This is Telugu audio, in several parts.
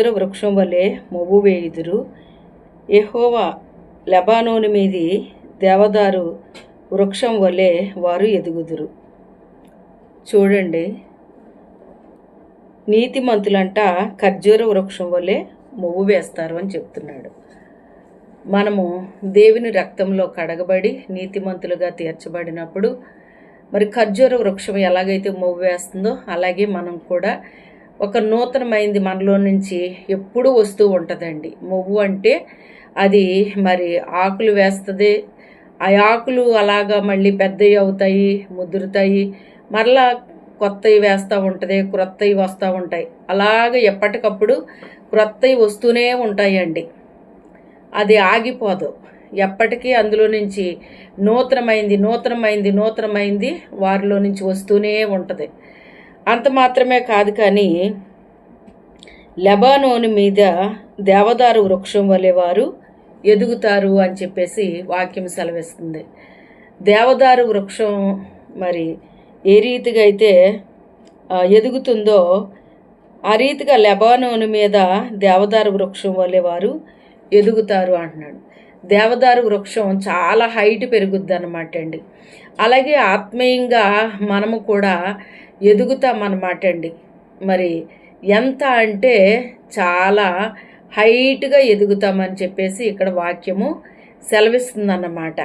ఖర్జూర వృక్షం వలె మొవ్వు వేయుదురు. యెహోవా లెబానోను మీది దేవదారు వృక్షం వలె వారు ఎదుగుదురు. చూడండి. నీతిమంతులంట ఖర్జూర వృక్షం వలె మొవ్వు వేస్తారు అని చెప్తున్నాడు. మనము దేవుని రక్తంలో కడగబడి నీతిమంతులుగా తీర్చబడినప్పుడు మరి ఖర్జూర వృక్షం ఎలాగైతే మొవ్వు వేస్తుందో అలాగే మనం కూడా ఒక నూతనమైంది మనలో నుంచి ఎప్పుడూ వస్తూ ఉంటుందండి. మొవ్వు అంటే అది మరి ఆకులు వేస్తుంది. ఆ ఆకులు అలాగా మళ్ళీ పెద్దవి అవుతాయి ముదురుతాయి. మరలా కొత్తవి వేస్తూ ఉంటుంది క్రొత్తవి వస్తూ ఉంటాయి. అలాగ ఎప్పటికప్పుడు క్రొత్తవి వస్తూనే ఉంటాయండి. అది ఆగిపోదు. ఎప్పటికీ అందులో నుంచి నూతనమైంది నూతనమైంది నూతనమైంది వారిలో నుంచి వస్తూనే ఉంటుంది. అంత మాత్రమే కాదు కానీ లెబానోను మీద దేవదారు వృక్షం వలె వారు ఎదుగుతారు అని చెప్పేసి వాక్యం సెలవిస్తుంది. దేవదారు వృక్షం మరి ఏ రీతిగా అయితే ఎదుగుతుందో ఆ రీతిగా లెబానోను మీద దేవదారు వృక్షం వలె వారు ఎదుగుతారు అంటున్నాడు. దేవదారు వృక్షం చాలా హైట్ పెరుగుద్ది అనమాట అండి. అలాగే ఆత్మీయంగా మనము కూడా ఎదుగుతామన్నమాట అండి. మరి ఎంత అంటే చాలా హైట్గా ఎదుగుతామని చెప్పేసి ఇక్కడ వాక్యము సెలవిస్తుందన్నమాట.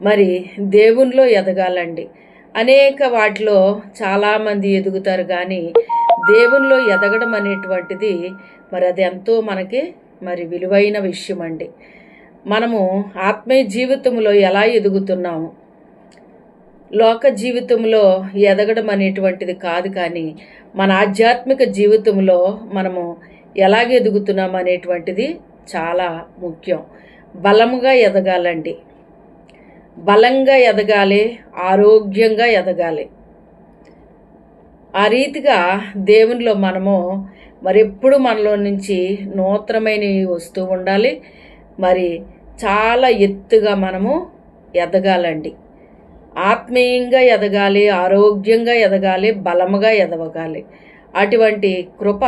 మరి దేవునిలో ఎదగాలండి. అనేక వాటిలో చాలామంది ఎదుగుతారు కానీ దేవునిలో ఎదగడం అనేటువంటిది మరి అది ఎంతో మనకి మరి విలువైన విషయం అండి మనము ఆత్మీయ జీవితంలో ఎలా ఎదుగుతున్నాము? లోక జీవితంలో ఎదగడం అనేటువంటిది కాదు కానీ మన ఆధ్యాత్మిక జీవితంలో మనము ఎలాగ ఎదుగుతున్నాం అనేటువంటిది చాలా ముఖ్యం. బలముగా ఎదగాలండి. బలంగా ఎదగాలి ఆరోగ్యంగా ఎదగాలి. ఆ రీతిగా దేవునిలో మనము మరి ఎప్పుడు మనలో నుంచి నూతనమైనవి వస్తూ ఉండాలి. మరి చాలా ఎత్తుగా మనము ఎదగాలండి. ఆత్మీయంగా ఎదగాలి ఆరోగ్యంగా ఎదగాలి బలముగా ఎదగాలి అటువంటి కృప